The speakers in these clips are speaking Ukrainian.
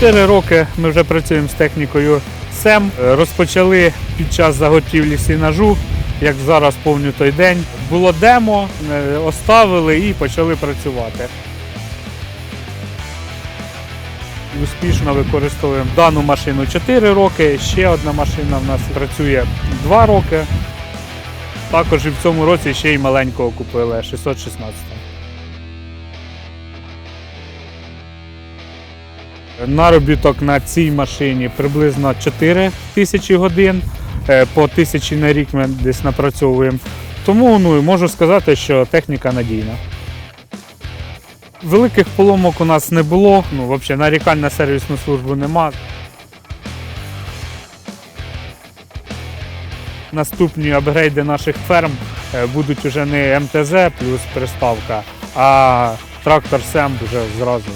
Чотири роки ми вже працюємо з технікою СЕМ. Розпочали під час заготівлі сінажу як зараз повню той день. Було демо, е, оставили і почали працювати. Успішно використовуємо дану машину 4 роки. Ще одна машина в нас працює 2 роки. Також і в цьому році ще й маленького купили 616. Наробіток на цій машині приблизно 4 тисячі годин. Е, По тисячі на рік ми десь напрацьовуємо. Тому ну, можу сказати, що техніка надійна. Великих поломок у нас не було. Ну, взагалі, нарікань на сервісну службу нема. Наступні апгрейди наших ферм е, будуть уже не МТЗ плюс приставка, а трактор СЕМ вже зразу.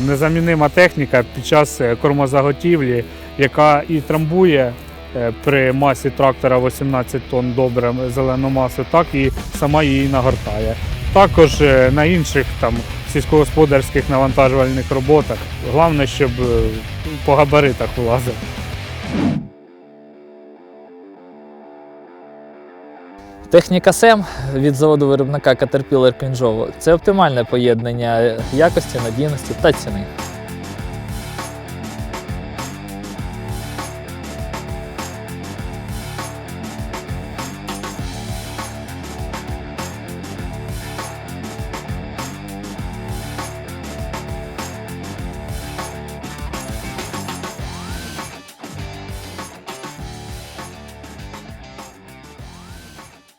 Незамінима техніка під час е, кормозаготівлі, яка і трамбує е, при масі трактора 18 тонн добре зелену масу, так і сама її нагортає. Також е, на інших там сільськогосподарських навантажувальних роботах. Головне, щоб по габаритах влазив. Техніка СЕМ від заводу виробника Caterpillar Кінжово це оптимальне поєднання якості, надійності та ціни.